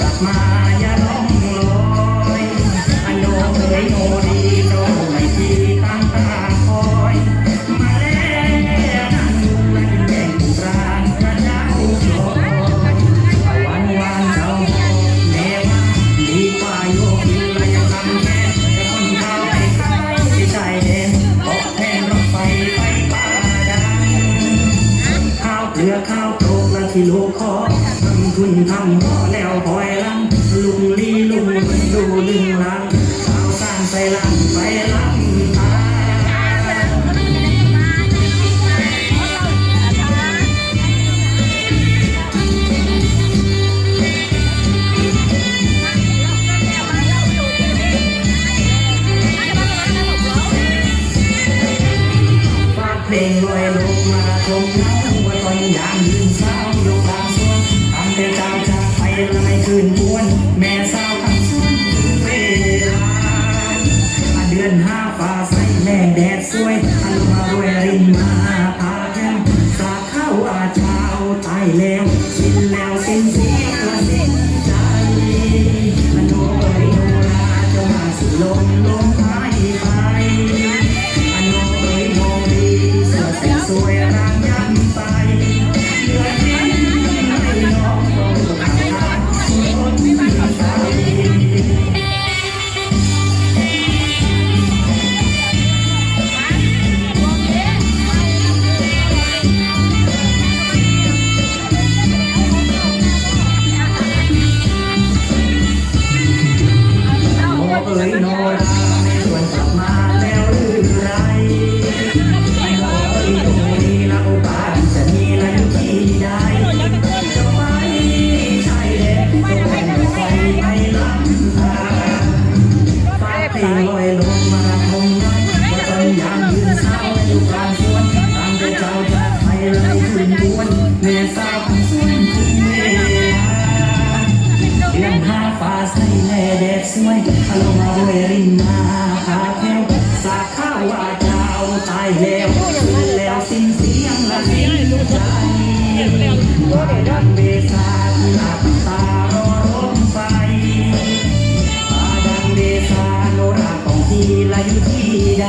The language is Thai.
กลับมาอย่า ขอทำทุนทำห่อแล้วหอยลังลุงลีลุงดูลึงลังข้าวสร้างไปลังไปลังตาเพลง อนห้าใสแม่แดดสวยอันมารวยรินมาพาแก้มสาเข้าอาเช้าตายแล้วสิ้นแล้วสิ้นเสียละสิ้นใจอโนริโนราจะมาสิลมลม เอ๋ยโนราไม่ควรกลับมาแล้วหรือไรไอ้โนเอ๋ยโนดีละโอกาสจะมีละอยู่ที่ใดจะไปชายแดนจะไปไฟไปลำทางฟ้าเพลอยลงมาคงไว้นว่าตอนยามยืนเศร้าอยู่กลางสวนตามใจเจ้าจากไปเลยคืนบวนแม่สา ป่าใสายแดดสวยฮัลโหลมาเวรินมาหาแก้สาขาว่าดาวตายแล้วคืนแล้วสิ้นเสียงละสิ้นใจรักเบสาหลับตารอรถไฟดังเดสาโนราของที่ละอยู่ที่ใด